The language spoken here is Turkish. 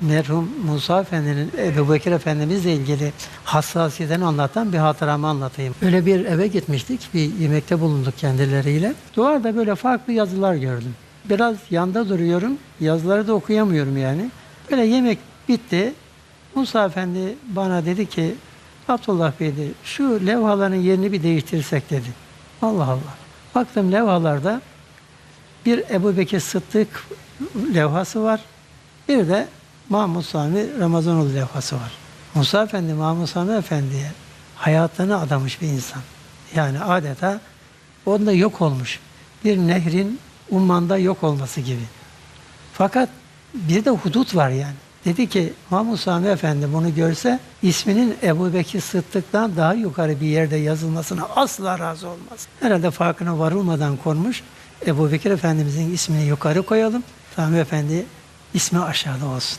merhum Musa Efendi'nin Ebu Bekir Efendimizle ilgili hassasiyetini anlatan bir hatıramı anlatayım. Öyle bir eve gitmiştik, bir yemekte bulunduk kendileriyle. Duvarda böyle farklı yazılar gördüm. Biraz yanda duruyorum, yazıları da okuyamıyorum yani. Böyle yemek bitti. Musa Efendi bana dedi ki, Abdullah Bey dedi, şu levhaların yerini bir değiştirsek dedi. Allah Allah. Baktım levhalarda bir Ebu Bekir Sıddık levhası var. Bir de Mahmud Sami Ramazanoğlu levhası var. Musa Efendi Mahmud Sami Efendi'ye hayatını adamış bir insan. Yani adeta onda yok olmuş. Bir nehrin ummanda yok olması gibi. Fakat bir de hudut var yani. Dedi ki Mahmud Sami Efendi bunu görse isminin Ebu Bekir Sıddık'tan daha yukarı bir yerde yazılmasına asla razı olmaz. Herhalde farkına varılmadan konmuş. Ebu Bekir Efendimizin ismini yukarı koyalım. Sami Efendi ismi aşağıda olsun.